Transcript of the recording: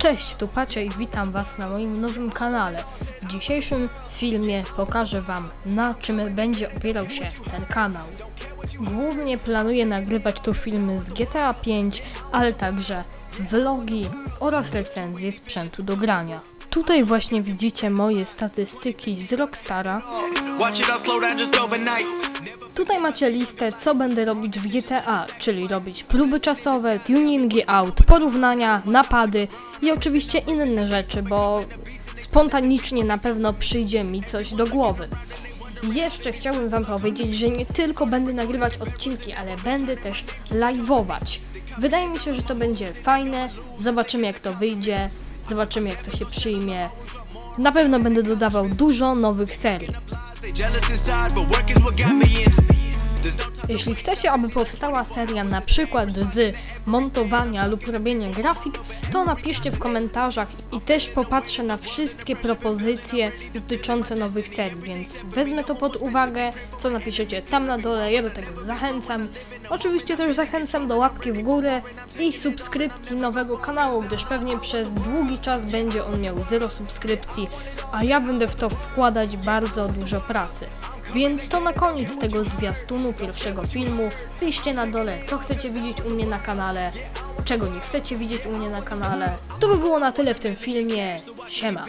Cześć, tu Pacia i witam Was na moim nowym kanale. W dzisiejszym filmie pokażę Wam na czym będzie opierał się ten kanał. Głównie planuję nagrywać tu filmy z GTA 5, ale także vlogi oraz recenzje sprzętu do grania. Tutaj właśnie widzicie moje statystyki z Rockstara. Tutaj macie listę, co będę robić w GTA, czyli robić próby czasowe, tuningi aut, porównania, napady i oczywiście inne rzeczy, bo spontanicznie na pewno przyjdzie mi coś do głowy. Jeszcze chciałbym Wam powiedzieć, że nie tylko będę nagrywać odcinki, ale będę też live'ować. Wydaje mi się, że to będzie fajne, zobaczymy jak to wyjdzie, zobaczymy jak to się przyjmie. Na pewno będę dodawał dużo nowych serii. Jeśli chcecie, aby powstała seria na przykład z montowania lub robienia grafik, to napiszcie w komentarzach i też popatrzę na wszystkie propozycje dotyczące nowych serii, więc wezmę to pod uwagę, co napiszecie tam na dole, ja do tego zachęcam. Oczywiście też zachęcam do łapki w górę i subskrypcji nowego kanału, gdyż pewnie przez długi czas będzie on miał zero subskrypcji, a ja będę w to wkładać bardzo dużo pracy. Więc to na koniec tego zwiastunu pierwszego filmu. Piszcie na dole, co chcecie widzieć u mnie na kanale, czego nie chcecie widzieć u mnie na kanale. To by było na tyle w tym filmie. Siema.